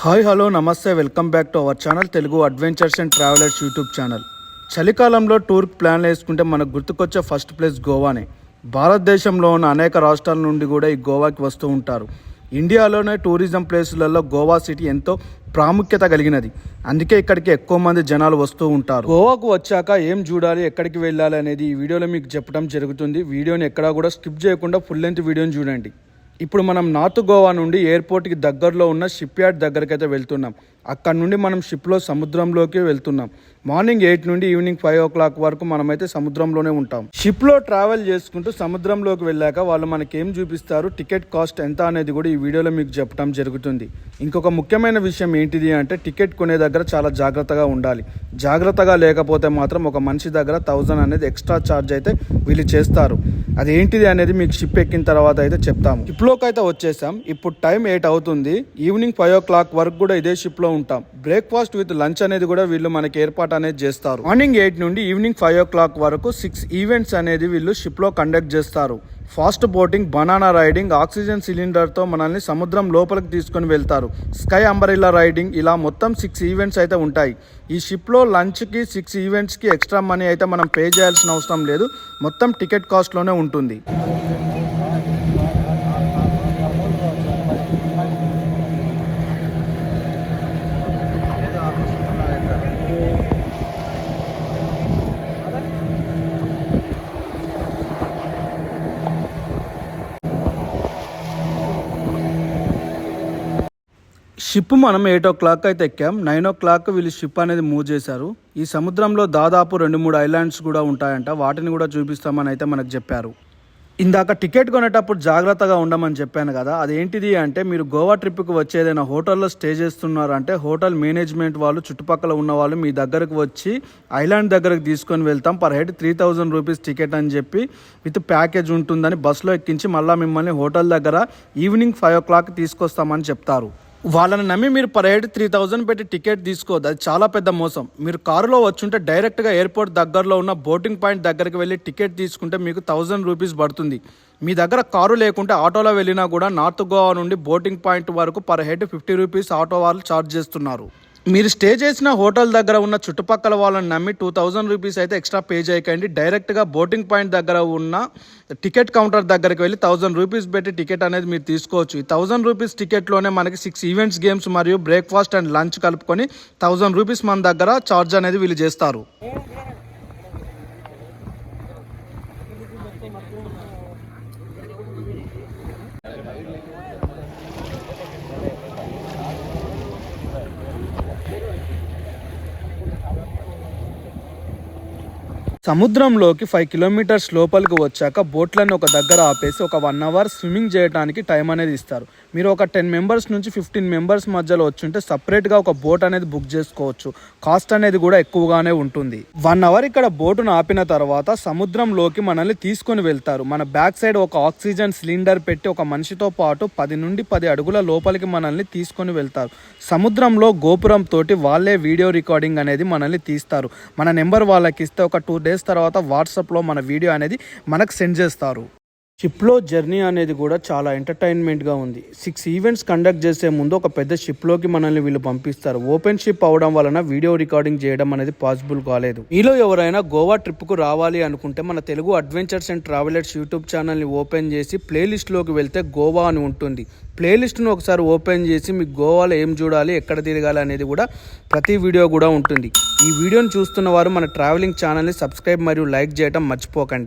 Hi hello నమస్తే welcome back to our channel Telugu adventures and travellers YouTube channel. చలికాలంలో tour ప్లాన్లు వేసుకుంటే మనకు గుర్తుకొచ్చే ఫస్ట్ ప్లేస్ గోవానే. భారతదేశంలో ఉన్న అనేక రాష్ట్రాల నుండి కూడా ఈ గోవాకి వస్తూ ఉంటారు. ఇండియాలోనే టూరిజం ప్లేసులలో గోవా సిటీ ఎంతో ప్రాముఖ్యత కలిగినది. అందుకే ఇక్కడికి ఎక్కువ మంది జనాలు వస్తూ ఉంటారు. గోవాకు వచ్చాక ఏం చూడాలి ఎక్కడికి వెళ్ళాలి అనేది ఈ వీడియోలో మీకు చెప్పడం జరుగుతుంది. వీడియోని ఎక్కడా కూడా స్కిప్ చేయకుండా ఫుల్ లెంత్ వీడియోని చూడండి. ఇప్పుడు మనం నార్త్ గోవా నుండి ఎయిర్పోర్ట్కి దగ్గరలో ఉన్న షిప్ యార్డ్ దగ్గరికి అయితే వెళ్తున్నాం. అక్కడ నుండి మనం షిప్లో సముద్రంలోకి వెళ్తున్నాం. మార్నింగ్ ఎయిట్ నుండి ఈవినింగ్ ఫైవ్ ఓ క్లాక్ వరకు మనమైతే సముద్రంలోనే ఉంటాం. షిప్లో ట్రావెల్ చేసుకుంటూ సముద్రంలోకి వెళ్ళాక వాళ్ళు మనకి ఏం చూపిస్తారు టికెట్ కాస్ట్ ఎంత అనేది కూడా ఈ వీడియోలో మీకు చెప్పడం జరుగుతుంది. ఇంకొక ముఖ్యమైన విషయం ఏంటిది అంటే టికెట్ కొనే దగ్గర చాలా జాగ్రత్తగా ఉండాలి. జాగ్రత్తగా లేకపోతే మాత్రం ఒక మనిషి దగ్గర థౌజండ్ అనేది ఎక్స్ట్రా ఛార్జ్ అయితే వీళ్ళు చేస్తారు. అది ఏంటిది అనేది మీకు షిప్ ఎక్కిన తర్వాత అయితే చెప్తాము. షిప్లోకి అయితే వచ్చేసాం. ఇప్పుడు టైం ఎయిట్ అవుతుంది. ఈవినింగ్ ఫైవ్ ఓ క్లాక్ వరకు కూడా ఇదే షిప్లో ఉంటాం. బ్రేక్ఫాస్ట్ విత్ లంచ్ అనేది కూడా వీళ్ళు మనకి ఏర్పాటు అనేది చేస్తారు. మార్నింగ్ ఎయిట్ నుండి ఈవినింగ్ ఫైవ్ ఓ క్లాక్ వరకు సిక్స్ ఈవెంట్స్ అనేది వీళ్ళు షిప్లో కండక్ట్ చేస్తారు. Fast boating banana riding oxygen సిలిండర్తో మనల్ని సముద్రం లోపలికి తీసుకొని వెళ్తారు. స్కై అంబరిల్లా రైడింగ్ ఇలా మొత్తం సిక్స్ ఈవెంట్స్ అయితే ఉంటాయి. ఈ షిప్లో లంచ్కి సిక్స్ ఈవెంట్స్కి ఎక్స్ట్రా మనీ అయితే మనం పే చేయాల్సిన అవసరం లేదు. మొత్తం టికెట్ కాస్ట్లోనే ఉంటుంది. షిప్ మనం ఎయిట్ ఓ క్లాక్ అయితే ఎక్కాం. నైన్ ఓ క్లాక్ వీళ్ళు షిప్ అనేది మూవ్ చేశారు. ఈ సముద్రంలో దాదాపు రెండు మూడు ఐలాండ్స్ కూడా ఉంటాయంట. వాటిని కూడా చూపిస్తామని అయితే మనకు చెప్పారు. ఇందాక టికెట్ కొనేటప్పుడు జాగ్రత్తగా ఉండమని చెప్పాను కదా. అదేంటిది అంటే మీరు గోవా ట్రిప్కి వచ్చి ఏదైనా హోటల్లో స్టే చేస్తున్నారంటే హోటల్ మేనేజ్మెంట్ వాళ్ళు చుట్టుపక్కల ఉన్న వాళ్ళు మీ దగ్గరకు వచ్చి ఐలాండ్ దగ్గరకు తీసుకొని వెళ్తాం. Per head three thousand rupees ticket అని చెప్పి విత్ ప్యాకేజ్ ఉంటుందని బస్సులో ఎక్కించి మళ్ళీ మిమ్మల్ని హోటల్ దగ్గర ఈవినింగ్ ఫైవ్ ఓ క్లాక్ తీసుకొస్తామని చెప్తారు. వాళ్ళని నమ్మి మీరు పర్ హెడ్ త్రీ థౌజండ్ పెట్టి టికెట్ తీసుకోవద్దు. అది చాలా పెద్ద మోసం. మీరు కారులో వచ్చుంటే డైరెక్ట్గా ఎయిర్పోర్ట్ దగ్గరలో ఉన్న బోటింగ్ పాయింట్ దగ్గరికి వెళ్ళి టికెట్ తీసుకుంటే మీకు థౌజండ్ రూపీస్ పడుతుంది. మీ దగ్గర కారు లేకుంటే ఆటోలో వెళ్ళినా కూడా నార్త్ గోవా నుండి బోటింగ్ పాయింట్ వరకు per head fifty rupees auto వాళ్ళు ఛార్జ్ చేస్తున్నారు. మీరు స్టే చేసిన హోటల్ దగ్గర ఉన్న చుట్టుపక్కల వాళ్ళని నమ్మి టూ థౌజండ్ రూపీస్ అయితే ఎక్స్ట్రా పే చేయకండి. డైరెక్ట్గా బోటింగ్ పాయింట్ దగ్గర ఉన్న టికెట్ కౌంటర్ దగ్గరికి వెళ్ళి థౌజండ్ రూపీస్ పెట్టి టికెట్ అనేది మీరు తీసుకోవచ్చు. ఈ థౌజండ్ రూపీస్ టికెట్లోనే మనకి సిక్స్ ఈవెంట్స్ గేమ్స్ మరియు బ్రేక్ఫాస్ట్ అండ్ లంచ్ కలుపుకొని థౌజండ్ రూపీస్ మన దగ్గర ఛార్జ్ అనేది వీళ్ళు చేస్తారు. సముద్రంలోకి ఫైవ్ కిలోమీటర్స్ లోపలికి వచ్చాక బోట్లను ఒక దగ్గర ఆపేసి ఒక వన్ అవర్ స్విమ్మింగ్ చేయడానికి టైం అనేది ఇస్తారు. మీరు ఒక టెన్ మెంబర్స్ నుంచి ఫిఫ్టీన్ మెంబర్స్ మధ్యలో వచ్చుంటే సపరేట్గా ఒక బోట్ అనేది బుక్ చేసుకోవచ్చు. కాస్ట్ అనేది కూడా ఎక్కువగానే ఉంటుంది. వన్ అవర్ ఇక్కడ బోటును ఆపిన తర్వాత సముద్రంలోకి మనల్ని తీసుకొని వెళ్తారు. మన బ్యాక్ సైడ్ ఒక ఆక్సిజన్ సిలిండర్ పెట్టి ఒక మనిషితో పాటు పది నుండి పది అడుగుల లోపలికి మనల్ని తీసుకొని వెళ్తారు. సముద్రంలో గోపురం తోటి వాళ్ళే వీడియో రికార్డింగ్ అనేది మనల్ని తీస్తారు. మన నెంబర్ వాళ్ళకి ఇస్తే ఒక టూ డేస్ డేస్ తర్వాత వాట్సాప్లో మన వీడియో అనేది మనకు సెండ్ చేస్తారు. షిప్లో జర్నీ అనేది కూడా చాలా ఎంటర్టైన్మెంట్గా ఉంది. సిక్స్ ఈవెంట్స్ కండక్ట్ చేసే ముందు ఒక పెద్ద షిప్లోకి మనల్ని వీళ్ళు పంపిస్తారు. ఓపెన్ షిప్ అవడం వలన వీడియో రికార్డింగ్ చేయడం అనేది పాసిబుల్ కాలేదు. మీలో ఎవరైనా గోవా ట్రిప్కు రావాలి అనుకుంటే మన Telugu adventures and travellers YouTube ఛానల్ని ఓపెన్ చేసి ప్లేలిస్ట్లోకి వెళ్తే గోవా అని ఉంటుంది. ప్లేలిస్ట్ను ఒకసారి ఓపెన్ చేసి మీకు గోవాలో ఏం చూడాలి ఎక్కడ తిరగాలి అనేది కూడా ప్రతి వీడియో కూడా ఉంటుంది. ఈ వీడియోని చూస్తున్న వారు మన ట్రావెలింగ్ ఛానల్ని సబ్స్క్రైబ్ మరియు లైక్ చేయడం మర్చిపోకండి.